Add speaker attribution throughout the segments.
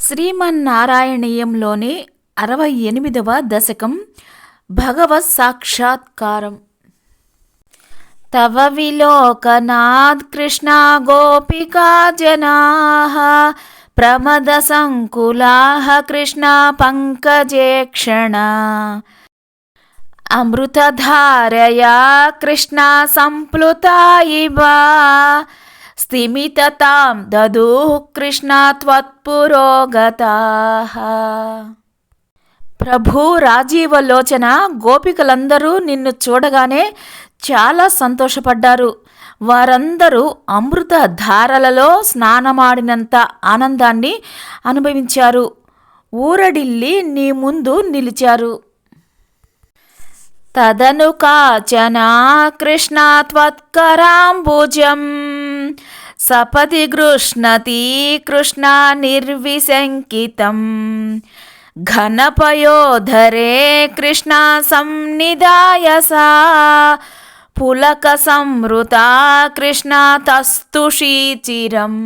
Speaker 1: శ్రీమన్నారాయణీయంలోని అరవై ఎనిమిదవ దశకం భగవత్ సాక్షాత్కారం. తవ విలోకనాద్ కృష్ణ గోపికా జనా ప్రమద సంకులా కృష్ణ పంకజేక్షణ అమృతధారయా కృష్ణ సంప్లుతాయివ స్థిమితతాం దదు కృష్ణ త్వత్పురోగతా. ప్రభు రాజీవలోచన గోపికలందరూ నిన్ను చూడగానే చాలా సంతోషపడ్డారు. వారందరూ అమృత ధారలలో స్నానమాడినంత ఆనందాన్ని అనుభవించారు. ఊరడిల్లి నీ ముందు నిలిచారు. తదను కాచనా కృష్ణ త్వత్కరాంబుజం సపది గృష్ణతి కృష్ణ నిర్విశంకితం. ఘనపయోధరే కృష్ణ సంనిదాయసా పులక సంవృత కృష్ణ తస్తుషీచిరం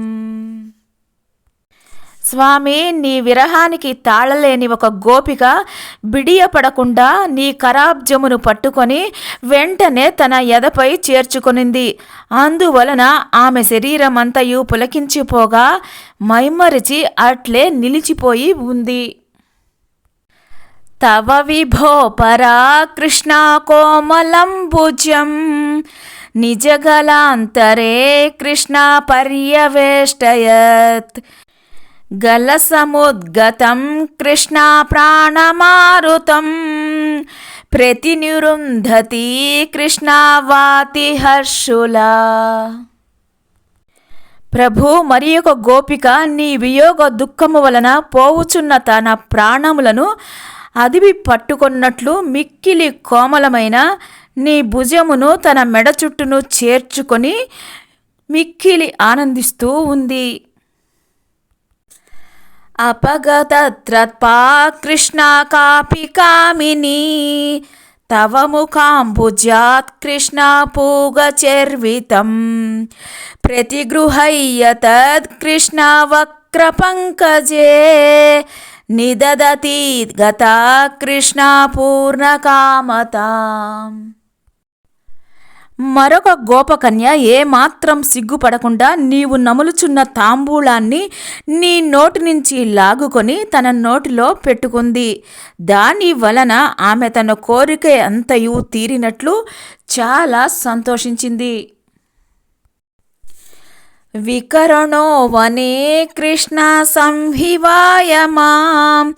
Speaker 1: స్వామి నీ విరహానికి తాళలేని ఒక గోపిక బిడియపడకుండా నీ కరాబ్జమును పట్టుకొని వెంటనే తన ఎదపై చేర్చుకొనింది. అందువలన ఆమె శరీరం అంతయు పులకించిపోగా మైమరిచి అట్లే నిలిచిపోయి ఉంది. తవ విభో పరా కృష్ణ కోమలంబుజం నిజగలాంతరే కృష్ణ పర్యవేష్టయత్. గలసముద్గతం కృష్ణ ప్రాణమారుతం. ప్రతినిరుంధతి కృష్ణ వాతి హర్షుల. ప్రభు మరి ఒక గోపిక నీ వియోగ దుఃఖము వలన పోవుచున్న తన ప్రాణములను అదివి పట్టుకొన్నట్లు మిక్కిలి కోమలమైన నీ భుజమును తన మెడ చుట్టును చేర్చుకొని మిక్కిలి ఆనందిస్తూ ఉంది. అపగతత్రత్పా కృష్ణ కాపి కామిని తవ ముఖాంబుజాత్ కృష్ణ పూగచర్వితం. ప్రతిగృహయ్య తద్ కృష్ణ వక్రపంకజే. నిదదతి గత కృష్ణ పూర్ణకామతాం. మరొక గోపకన్య ఏమాత్రం సిగ్గుపడకుండా నీవు నములుచున్న తాంబూలాన్ని నీ నోటి నుంచి లాగుకొని తన నోటిలో పెట్టుకుంది. దాని వలన ఆమె తన కోరిక అంతయు తీరినట్లు చాలా సంతోషించింది. వికరణో వనే కృష్ణ సంహివాయమాం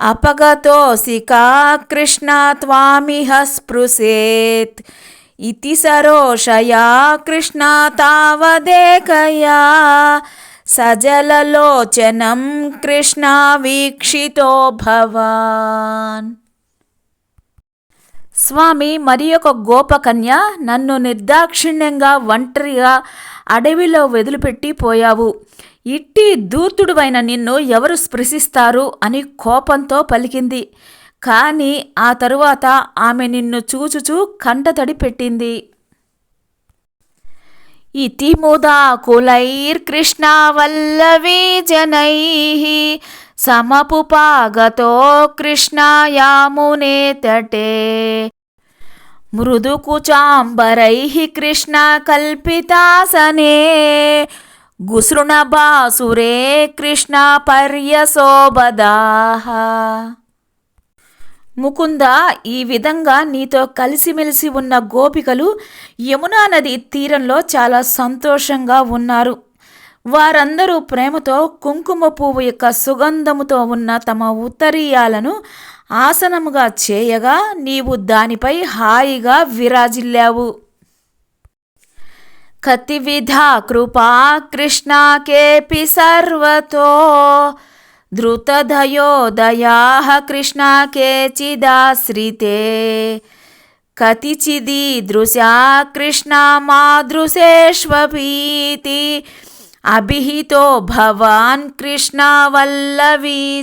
Speaker 1: అపగతోసికా కృష్ణ త్వామిహ స్పృశేత్. ఇతి సరోషయా కృష్ణ తావదేకయా సజలలోచనం కృష్ణ వీక్షితో భవాన్ స్వామి మరి ఒక గోపకన్య నన్ను నిర్దాక్షిణ్యంగా ఒంటరిగా అడవిలో వదిలిపెట్టి పోయావు. ఇట్టి దూతుడువైన నిన్ను ఎవరు స్పృశిస్తారు అని కోపంతో పలికింది. కానీ ఆ తరువాత ఆమె నిన్ను చూచుచూ కంటతడి పెట్టింది. ఇతి ముదాకులైర్కృష్ణ వల్లవీ జనై సమపుపాగతో కృష్ణయామునే తటే. మృదుకుచాంబరై కృష్ణ కల్పితాసనే. గుసృణబాసురే కృష్ణ పర్యశోభదా ముకుంద ఈ విధంగా నీతో కలిసిమెలిసి ఉన్న గోపికలు యమునా నది తీరంలో చాలా సంతోషంగా ఉన్నారు. వారందరూ ప్రేమతో కుంకుమ పువ్వు యొక్క సుగంధముతో ఉన్న తమ ఉత్తరీయాలను ఆసనముగా చేయగా నీవు దానిపై హాయిగా విరాజిల్లావు. కతివిధ కృపా కృష్ణ కేపి సర్వతో ధృతధయోదయా కృష్ణ కేచిదాశ్రితే. కతిచిదీదృశా కృష్ణ మాదృశేష్వపీతి. అభిహితో భవాన్ కృష్ణ వల్లవీ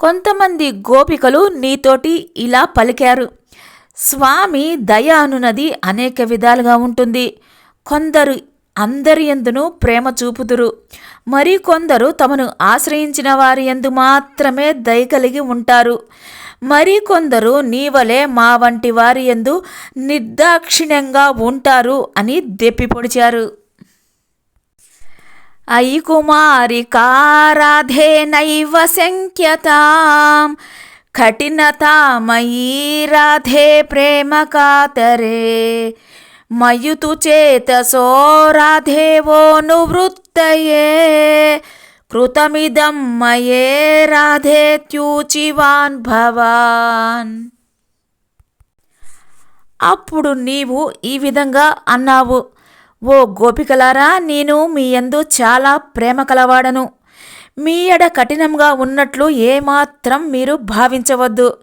Speaker 1: కొంతమంది గోపికలు నీతోటి ఇలా పలికారు. స్వామి దయ అనునది అనేక విధాలుగా ఉంటుంది. కొందరు అందరి ఎందును ప్రేమ చూపుదురు. మరి కొందరు తమను ఆశ్రయించిన వారి ఎందు మాత్రమే దయ కలిగి ఉంటారు. మరి కొందరు నీవలే మా వంటి వారి ఎందు నిర్దాక్షిణ్యంగా ఉంటారు అని దెప్పి పొడిచారు. అయి కుమారికారాధే నైవ శంక్యతాం కఠినతామయీ రాధే ప్రేమ కాతరే. మయుతు చేతసో రాధేవోనువృత్తయే కృతమిదం మయే రాధేత్యూచివాన్ భవాన్. అప్పుడు నీవు ఈ విధంగా అన్నావు. ఓ గోపికలారా నేను మీ యందు చాలా ప్రేమ కలవాడను. మీ ఎడ కఠినంగా ఉన్నట్లు ఏమాత్రం మీరు భావించవద్దు.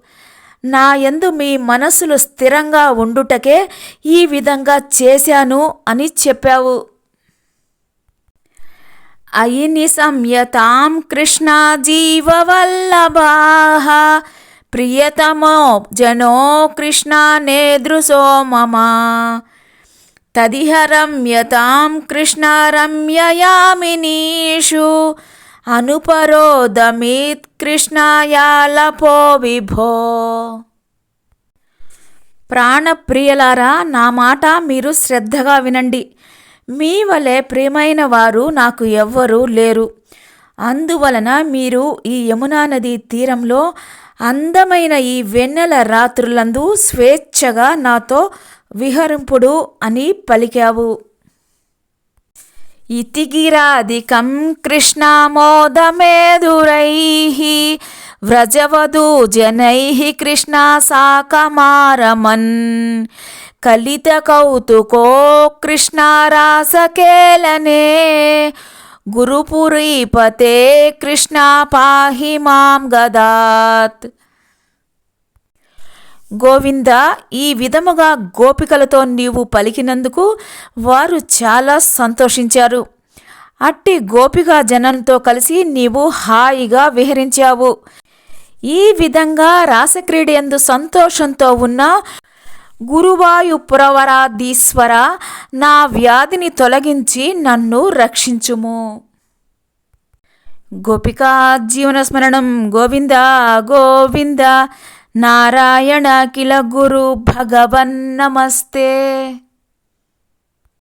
Speaker 1: నా యందు మీ మనసులు స్థిరంగా ఉండుటకే ఈ విధంగా చేశాను అని చెప్పావు. అయి సంయతాం కృష్ణ జీవవల్లభా. ప్రియతమో జనో కృష్ణ నేదృశో మమ తదిహ రమ్యతాం కృష్ణ రమ్యయామినీషు అనుపరోదమిత్ కృష్ణాయాలపో విభో. ప్రాణప్రియులారా నా మాట మీరు శ్రద్ధగా వినండి. మీ వలె ప్రియమైన వారు నాకు ఎవ్వరూ లేరు. అందువలన మీరు ఈ యమునా నది తీరంలో అందమైన ఈ వెన్నెల రాత్రులందు స్వేచ్ఛగా నాతో విహరింపుడు అని పలికావు. ఇతిగిరాధికం కృష్ణామోదమేదురైः వ్రజవధూ జనైः కృష్ణ సాకమారమన్. కలిత కౌతుకో కృష్ణారాసకేలనే గురుపురీపతే కృష్ణ పాహి మాం గదాత్. గోవింద ఈ విధముగా గోపికలతో నీవు పలికినందుకు వారు చాలా సంతోషించారు. అట్టి గోపికా జనంతో కలిసి నీవు హాయిగా విహరించావు. ఈ విధంగా రాసక్రీడయందు సంతోషంతో ఉన్న గురువాయుపురవరాధీశ్వర నా వ్యాధిని తొలగించి నన్ను రక్షించుము. గోపికా జీవనస్మరణం గోవింద గోవింద నారాయణ కిల గురు భగవన్ నమస్తే.